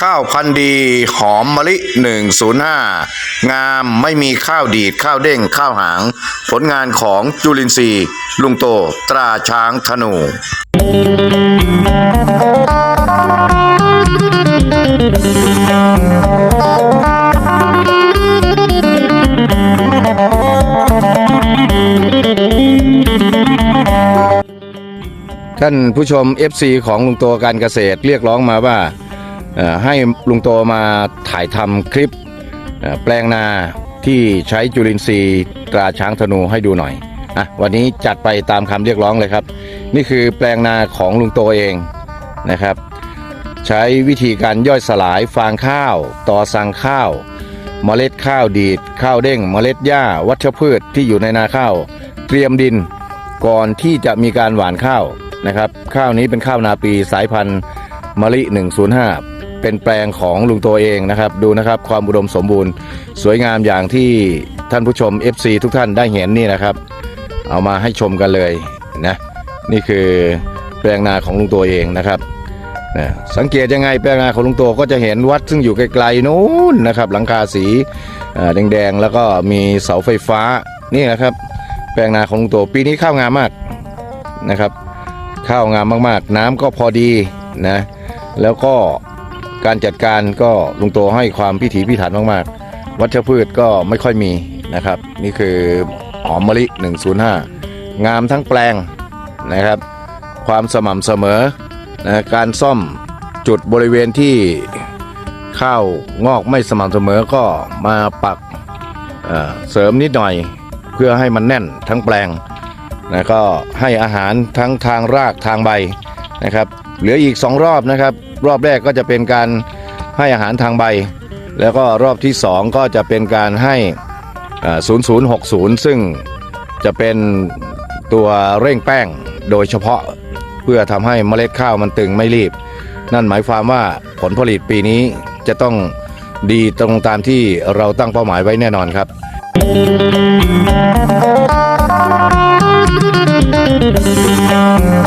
ข้าวพันธุ์ดีหอมมะลิ 105 งามไม่มีข้าวดีดข้าวเด้งข้าวหาง ผลงานของจุลินทรีย์ ลุงโตตราช้างธนูท่านผู้ชม FC ของลุงโตการเกษตรเรียกร้องมาว่า ให้ลุงโตมาถ่ายทำคลิปแปลงนาที่ใช้จุลินทรีย์ตราช้างธนูให้ดูหน่อยอะวันนี้จัดไปตามคำเรียกร้องเลยครับ นี่คือแปลงนาของลุงโตเองนะครับ ใช้วิธีการย่อยสลายฟางข้าว ต่อสั่งข้าว เมล็ดข้าวดีด ข้าวเด้ง เมล็ดหญ้า วัชพืชที่อยู่ในนาข้าว เตรียมดินก่อนที่จะมีการหว่านข้าวนะครับ ข้าวนี้เป็นข้าวนาปีสายพันธุ์มะลิ 105 เป็นแปลงของลุงโตเองนะครับ ดูนะครับความอุดมสมบูรณ์ สวยงามอย่างที่ท่านผู้ชม FC ทุกท่านได้เห็นนี่นะครับ เอามาให้ชมกันเลยนะนี่คือแปลงนาของลุงโตเองนะครับนะสังเกตยังไงแปลงนาของลุงโตก็จะเห็นวัดซึ่งอยู่ไกลๆนู้นนะครับ หลังคาสีแดงๆแล้วก็มีเสาไฟฟ้านี่นะครับ แปลงนาของลุงโตปีนี้ข้าวงามมากนะครับ ข้าวงามมากๆ น้ำก็พอดีนะแล้วก็ การจัดการก็ลุงโตให้ความพิถีพิถันมากๆ วัชพืชก็ไม่ค่อยมีนะครับ นี่คือหอมมะลิ 105 งามทั้งแปลงนะครับ ความสม่ำเสมอนะการซ่อมจุดบริเวณที่ข้าวงอกไม่สม่ำเสมอก็มาปักเเสริมนิดหน่อยเพื่อให้มันแน่นทั้งแปลงนะก็ให้อาหารทั้งทางรากทางใบนะครับ เหลืออีก 2 รอบนะครับ รอบแรกก็จะเป็นการให้อาหารทางใบ แล้วก็รอบที่ 2 ก็จะเป็นการให้0060 ซึ่งจะเป็นตัวเร่งแป้งโดยเฉพาะเพื่อทำให้เมล็ดข้าวมันตึงไม่รีบ นั่นหมายความว่าผลผลิตปีนี้จะต้องดีตรงตามที่เราตั้งเป้าหมายไว้แน่นอนครับ Thank